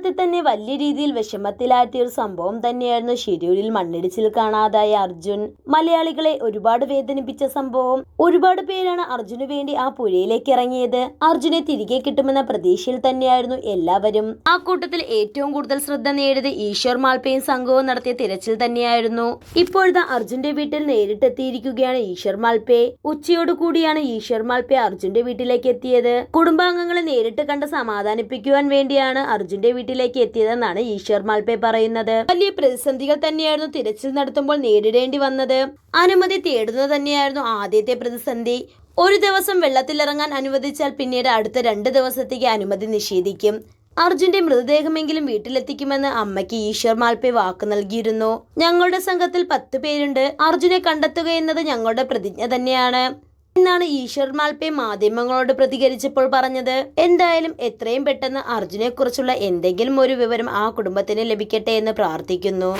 കുടുംബത്തെ തന്നെ വലിയ രീതിയിൽ വിഷമത്തിലാഴ്ത്തിയ ഒരു സംഭവം തന്നെയായിരുന്നു. ഷിരൂരിൽ മണ്ണിടിച്ചിൽ കാണാതായ അർജുൻ. മലയാളികളെ ഒരുപാട് വേദനിപ്പിച്ച സംഭവം. ഒരുപാട് പേരാണ് അർജുനു വേണ്ടി ആ പുഴയിലേക്ക് ഇറങ്ങിയത്. അർജുനെ തിരികെ കിട്ടുമെന്ന പ്രതീക്ഷയിൽ തന്നെയായിരുന്നു എല്ലാവരും. ആ കൂട്ടത്തിൽ ഏറ്റവും കൂടുതൽ ശ്രദ്ധ നേടിയത് ഈശ്വർ മാൽപ്പയും സംഘവും നടത്തിയ തിരച്ചിൽ തന്നെയായിരുന്നു. ഇപ്പോഴത്തെ അർജുന്റെ വീട്ടിൽ നേരിട്ടെത്തിയിരിക്കുകയാണ് ഈശ്വർ മാൽപ്പെ ഉച്ചയോടു കൂടിയാണ് ഈശ്വർ മാൽപ്പെ അർജുന്റെ വീട്ടിലേക്ക് എത്തിയത്. കുടുംബാംഗങ്ങളെ നേരിട്ട് കണ്ട് സമാധാനിപ്പിക്കുവാൻ വേണ്ടിയാണ് അർജുന്റെ വീട്ടിലേക്ക് എത്തിയതെന്നാണ് ഈശ്വർ മാൽപേ പറയുന്നത്. വലിയ പ്രതിസന്ധികൾ തന്നെയായിരുന്നു തിരച്ചിൽ നടത്തുമ്പോൾ നേരിടേണ്ടി വന്നത്. അനുമതി തേടുന്നത് തന്നെയായിരുന്നു ആദ്യത്തെ പ്രതിസന്ധി. ഒരു ദിവസം വെള്ളത്തിലിറങ്ങാൻ അനുവദിച്ചാൽ പിന്നീട് അടുത്ത രണ്ട് ദിവസത്തേക്ക് അനുമതി നിഷേധിക്കും. അർജുന്റെ മൃതദേഹമെങ്കിലും വീട്ടിലെത്തിക്കുമെന്ന് അമ്മയ്ക്ക് ഈശ്വർ മാൽപേ വാക്ക് നൽകിയിരുന്നു. ഞങ്ങളുടെ സംഘത്തിൽ പത്ത് പേരുണ്ട്. അർജുനെ കണ്ടെത്തുക എന്നത് ഞങ്ങളുടെ പ്രതിജ്ഞ തന്നെയാണ്. എന്നാണ് ഈശ്വർ മാൽപെ മാധ്യമങ്ങളോട് പ്രതികരിച്ചപ്പോൾ പറഞ്ഞത്. എന്തായാലും എത്രയും പെട്ടെന്ന് അർജുനെ കുറിച്ചുള്ള എന്തെങ്കിലും ഒരു വിവരം ആ കുടുംബത്തിന് ലഭിക്കട്ടെ എന്ന് പ്രാർത്ഥിക്കുന്നു.